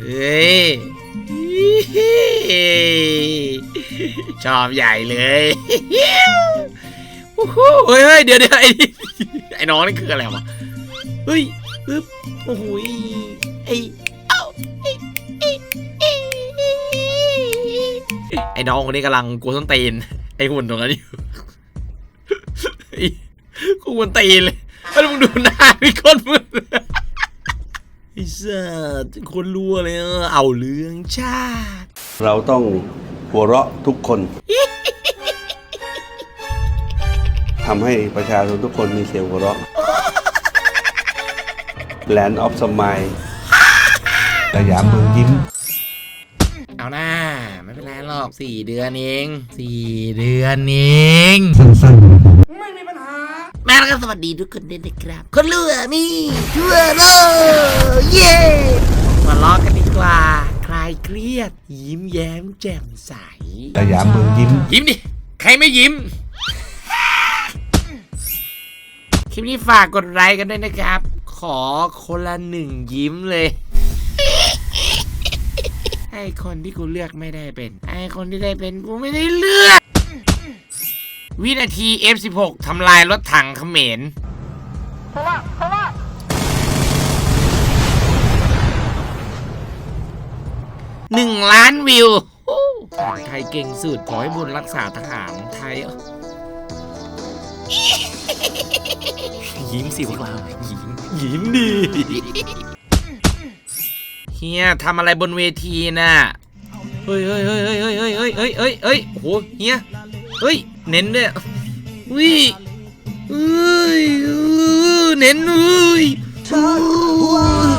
เฮ้ยชอบใหญ่เลยโอ้โหเฮ้ยเฮ้ยเดี๋ยวเดี๋ยวไอ้นี่ไอ้น้องนี่คืออะไรวะเฮ้ยปึ๊บโอ้โหไอ้เอ้าไอ้ไอ้ไอ้ไอ้น้องคนนี้กำลังกลัวส้นตีนไอ้หุ่นตรงนั้นอยู่ไอ้กูกวนตีนเลยแล้วมึงดูหน้าพี่คนมึง ไอ้สัสคนรัวเลยอะเอาเรื่องชาติเราต้องหัวเราะทุกคนทำให้ประชาชนทุกคนมีเสียงหัวเราะ Land of Smile สยามเมืองยิ้ม เอาหน้า ไม่เป็นไรหรอกสี่เดือนเองสี่เดือนเองไม่มีปัญหา แม่แล้วก็สวัสดีทุกคนด้วยนะครับ คนรู้อะมีทั่วโลกเย้มาล้อกันดีกว่า คลายเครียด ยิ้มแย้มแจ่มใสสยามเมืองยิ้ม ยิ้มดิ ใครไม่ยิ้ม คลิปนี้ฝากกดไลค์กันด้วยนะครับ ขอคนละหนึ่งยิ้มเลย ให้คนที่กูเลือกไม่ได้เป็นให้คนที่ได้เป็นกูไม่ได้เลือก วินาที F16 ทำลายรถถังเขมรหนึ่งล้านวิวโอ้ไทยเก่งสุดขอให้บุญรักษาทหารไทยยิ้มสิพวกเรายิ้มยิ้มดีเฮียทำอะไรบนเวทีน่ะ เฮ้ยเฮ้ยเฮ้ยเฮ้ยเฮ้ยเฮ้ยเฮ้ยเฮ้ยเฮ้ยโอ้โหเฮียเฮ้ย เน้นด้วยวิเอ้ยเออเน้นเอ้ย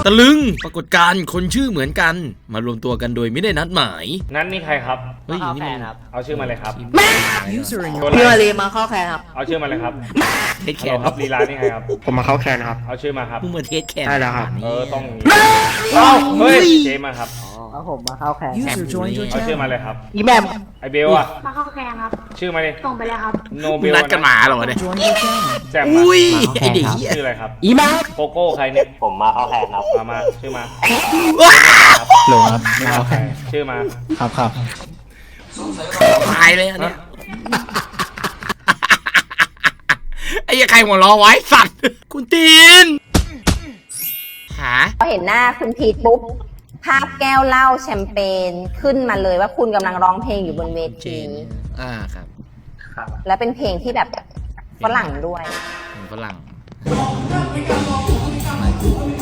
ตะลึงปรากฏการณ์คนชื่อเหมือนกันมารวมตัวกันโดยไม่ได้นัดหมายนั่นนี่ใครครับ เฮ้ยนี่มันเอาชื่อมาเลยครับ User in ตัว your อะไรพี่มารีมาเข้าแคนครับ เอาชื่อมาเลยครับเทสแคฮัลโหลนครับลีลานี่ใครครับ ผมมาเข้าแคนครับ เอาชื่อมาครับ มึงมาเทสแคนได้แล้วครับ เออต้องอย่างนี้เอ้าเฮ้ยเจมาครับครับผมมาเข้าแคน User joined your เอาชื่อ channel. มาเลยครับ อีแมมไอเบลอะมาเข้าแข่งครับ ชื่อมาดิส่งไปแล้วครับ โนเบมึงลนัดกันมาเหรอวะเนี่ย Joined your channel. แจ่มอุ้ยมาไอเด็กเหี้ยชื่ออะไรครับ อีแมมโกโก้ใครเนี่ยผมมาเข้าแคนครับ มามาชื่อมา โหลครับมาเข้าแคนชื่อมา ครับครับตายเลยอันเนี้ยไอ้เหี้ยใครหัวล้อไว้สัตว์ คุณตีน หา พอเห็นหน้าคุณพีทปุ๊บ ภาพแก้วเหล้าแชมเปญขึ้นมาเลยว่าคุณกำลังร้องเพลงอยู่บนเวเจที น อ่าครับและเป็นเพลงที่แบบฝรั่งด้วยผมฝรั่ง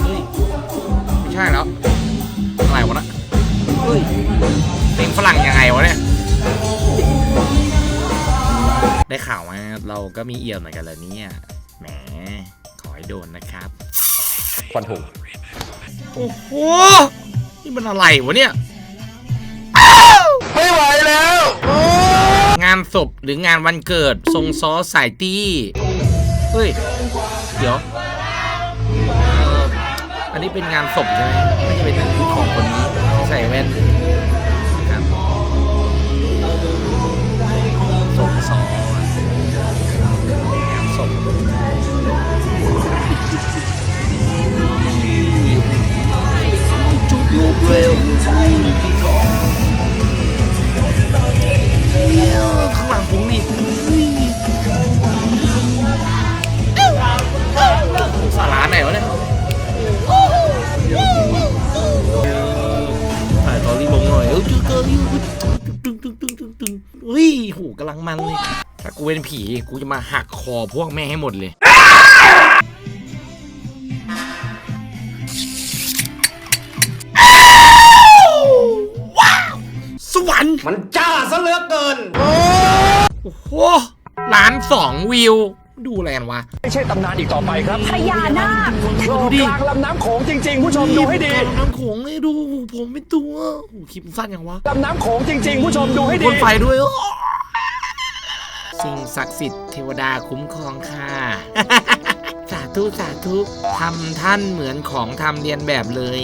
เฮ้ยไม่ใช่แล้ว อะไรวะนะเฮ้ยเพลงฝรั่งยังไงวะเนี่ย ได้ข่าวว่าเราก็มีเอี่ยวเหมือนกันเลยเนี่ยแหมขอให้โดนนะครับควันถุงโอ้โห นี่มันอะไรวะเนี่ย ไม่ไหวแล้ว งานศพหรืองานวันเกิดทรงซอสายตี้ เฮ้ย เดี๋ยวเอ่อ อันนี้เป็นงานศพใช่ไหมไม่ใช่เป็นของคนนี้ใส่แว่นครับทรงซองานศพจุดลูกเร็ว ตึงเฮ้ยโหกำลังมันเลยถ้ากูเป็นผีกูจะมาหักคอพวกแม่ให้หมดเลยว้าวสวรรค์มันจ้าซะเหลือเกิน โอ้โหล้านสองวิว ดูอะไรกันวะ ไม่ใช่ตำนานอีกต่อไปครับพญานาคโลกกลางลำน้ำโขงจริงๆ ผู้ชมดูให้ดีน้ำโขงเลยดูผมไม่ตัวโอ้โหคลิปสั้นยังวะลำน้ำโขงจริงๆ ผู้ชมดูให้ดีบนไฟด้วยอ้อสิ่งศักดิ์สิทธิ์เทวดาคุ้มครองค่ะสาธุสาธุทำท่านเหมือนของทำเรียนแบบเลย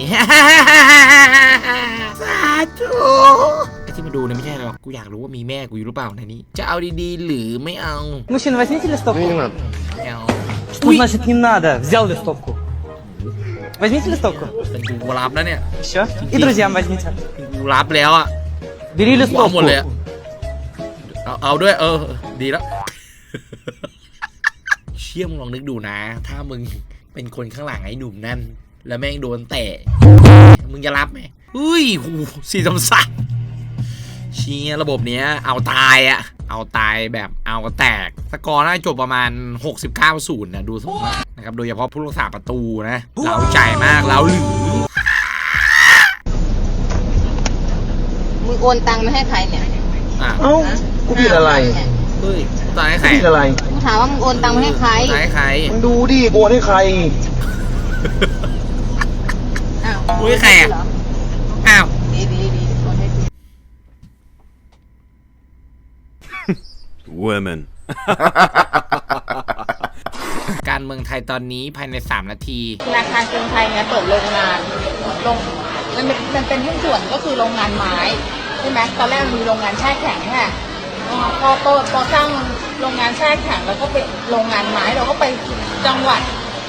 สาธุไอ้ ที่มาดูเนี่ยไม่ใช่หรอก กูอยากรู้ว่ามีแม่กูอยู่หรือเปล่าในนี้ จะเอาดีๆ หรือไม่เอา Мужчина, возьмите листовку. ไม่เอา Что значит не надо? Взял листовку. Возьмите листовку. เป็นกูรับแล้วเนี่ย Еще. И друзьям возьмите. เป็นกูรับแล้วอ่ะ Бери กูเอาหมด листовку. เลยอะเอาเอาด้วย เออ ดีแล้ว เชี่ยมงลองนึกดูนะ ถ้ามึงเป็นคนข้างหลังไอ้หนุ่มนั่น แล้วแม่งโดนเตะมึงจะรับไหมอุ้ยหูสี่สามสัต เชี่ยระบบเนี้ยเอาตายอะเอาตายแบบเอาก็แตก สกอร์น่าจะจบประมาณ 69ศูนย์นะดูสมแล้วนะครับโดยเฉพาะผู้รักษาประตูนะเราใจมากเราหรือมึงโอนตังค์ไม่ให้ใครเนี่ยอะเอ้ากูผิดอะไรเฮ้ยตายให้ใครผิดอะไรกูถามว่ามึงโอนตังค์ไม่ให้ใครตายให้ใครมึงดูดิโกนให้ใครอ้าวอุ้ยใครอะอ้าว ดีดีดีโอนให้กู Women. การเมืองไทยตอนนี้ภายใน 3 นาที ธนาคารกรุงไทยเนี่ยเปิดโรงงานโรงมันเป็นมันเป็นหุ้นส่วนก็คือโรงงานไม้ใช่ไหมตอนแรกมันมีโรงงานแช่แข็งค่ะอ่าพอโตพอสร้างโรงงานแช่แข็งแล้วก็เป็นโรงงานไม้เราก็ไปจังหวัด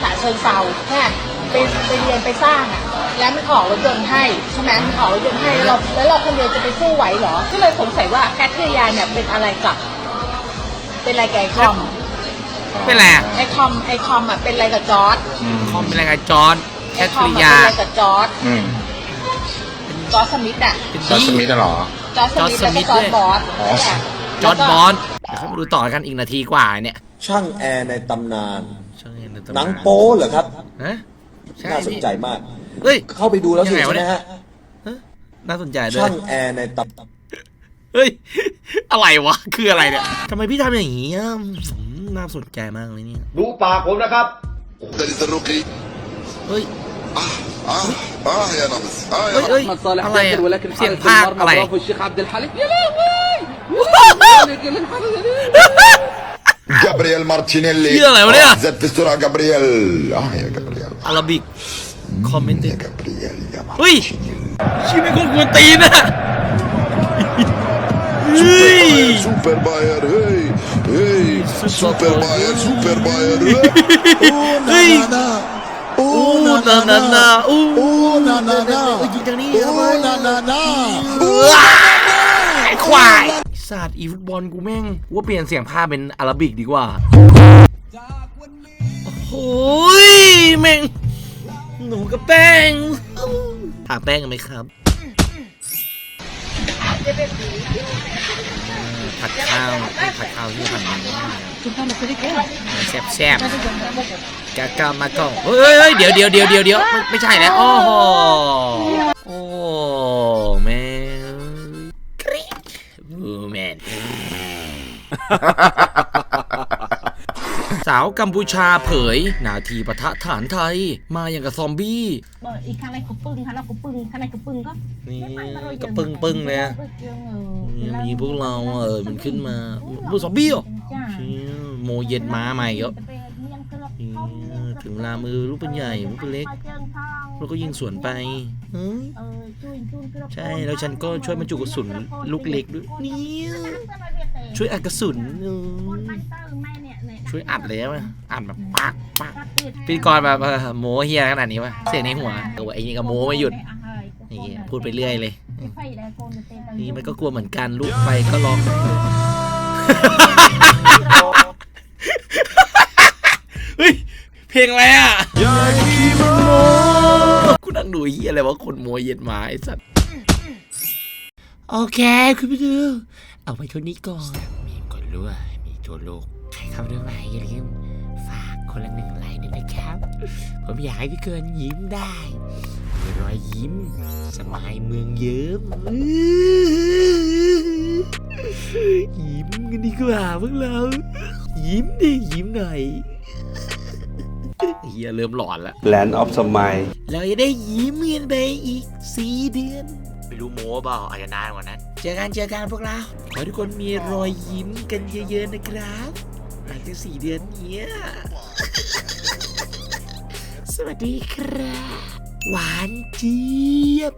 ฉะเชิงเซาแค่ไปไปเรียนไปสร้างอะแล้วมันออกรถยนต์ให้ใช่ไหมมันออกรถยนต์ให้แล้วเราแล้วเราคนเดียวจะไปสู้ไหวเหรอ ก็เลยสงสัยว่าแคทเธอรียาเนี่ยเป็นอะไรกับ เป็นอะไรกับไอคอมเป็นไรอะไอคอมไอคอมอะเป็นอะไรกับจอร์ดคอมเป็นอะไรกับจอร์นแคไอทคอมริอะยา เป็นอะไรกับจอร์ดอืมจอร์ดสมิธอะเป็นจอร์จสมิธเหรอ จอร์ดสมิธจอร์จแล้วก็สมิธจอร์ดบอสอ๋อจอร์ดบอลเดี๋ยวเขามาดูต่อกันอีกนาทีกว่าเนี่ยช่างแอร์ในตำนาน ช่างเห็ใตำาหนังโป๊เหรอครับ ฮะใช่น่าสนใจมาก เฮ้ย เข้าไปดูแล้วสิยังไงวะใช่เนี่ไหมย ฮะ น่าสนใจด้วยช่างแอร์ในตำ เฮ้ย อะไรวะ คืออะไรเนี่ยทำไมพี่ทำอย่างนี้อ่ะอืมน่าสนใจมากเลยเนี่ย ดูปากผมนะครับ เฮ้ย آه يا نمس آه เฮ้ยเฮ้ยอะไรอะเสียงภาคอะไร الشيخ عبد الحليم يا لهوي جابرييل مارتينيلي يلا يا وليه. زاد في السرعة جابرييل اه يا جابرييل อาราบิก คอมเมนต์ يا جابرييل يا เฮ้ยชิไม่คนกวนตีนอะ Hey! Super Bayern, hey! Hey! Super Bayern, Super Bayern! Hey! โอ้นานานาโอ้นานานาโอ้ยิงทางนี้โอ้นานานาไอ้ควายศาสตร์อีฟุตบอลกูแม่งว่าเปลี่ยนเสียงภาพเป็นอาราบิกดีกว่าโอ้ยแม่งหนูกับแป้งถามแป้งกันไหมครับ ผัดข้าวผัดข้าวที่ทำแซ่บแซ่บกะกะมาก่องเฮ้ยเดี๋ยวเดี๋ยวเดี๋ยวเดี๋ยวเดี๋ยวไม่ไม่ใช่แล้วโอ้โหโอ้แม่กรี๊ดบูแมน สาวกัมพูชาเผย นาทีปะทะฐานไทย มาอย่างกับซอมบี้อีกข้างในกูปึ้งข้างในกูปึ้งข้างในกูปึ้งก็นี่ก็ปึ้งปึ้งๆเลยอะนี่มันยิงพวกเราอะเออมันขึ้นมาบูซอมบี้เหรอเชี่ยโมเย็นม้าใหม่เหรอถึงเวลามือลูกเป็นใหญ่ลูกเป็นเล็กแล้วก็ยิงสวนไปเฮ้ยใช่แล้วฉันก็ช่วยบรรจุกระสุนลูกเล็กด้วยเนี่ยช่วยอัดกระสุนเออ ช่วยอัดแล้วอะอัดแบบปักปักพธี่กรแบบเออโมเฮียขนาดนี้วะเสียงในหัวเออไอ้นี่ก็โมไม่หยุดนี่พูดไปเรื่อยเลย นี่มันก็กลัวเหมือนกันลูกไปก็ร้องเฮ้ยเพลงอะไรอะกูนั่งดูเฮียอะไรวะคนโมยเย็นหมาไอ้สัตว์โอเคคุณผู้ดูเอาไว้เท่านี้ก่อนมีก่อนรู้มีทั่วโลก ใครเข้าเรื่องไหนอย่าลืมฝากคนละหนึ่งไลค์ด้วยนะครับ ผมอยากให้พี่เกินยิ้มได้มีรอยยิ้ม สมายเมืองเยิ้มยิ้มกันดีกว่าพวกเรา ยิ้มดิยิ้มหน่อยเฮียเริ่มหลอนแล้ว Land of Smile เราจะได้ยิ้มกันไปอีกสี่เดือน ไม่รู้โม้เปล่าอาจจะนานกว่านั้น เจอกันเจอกันพวกเรา ขอให้ทุกคนมีรอยยิ้มกันเยอะๆนะครับ หลังจากสี่เดือนเนี้ย สวัสดีครับ หวานเจี๊ยบ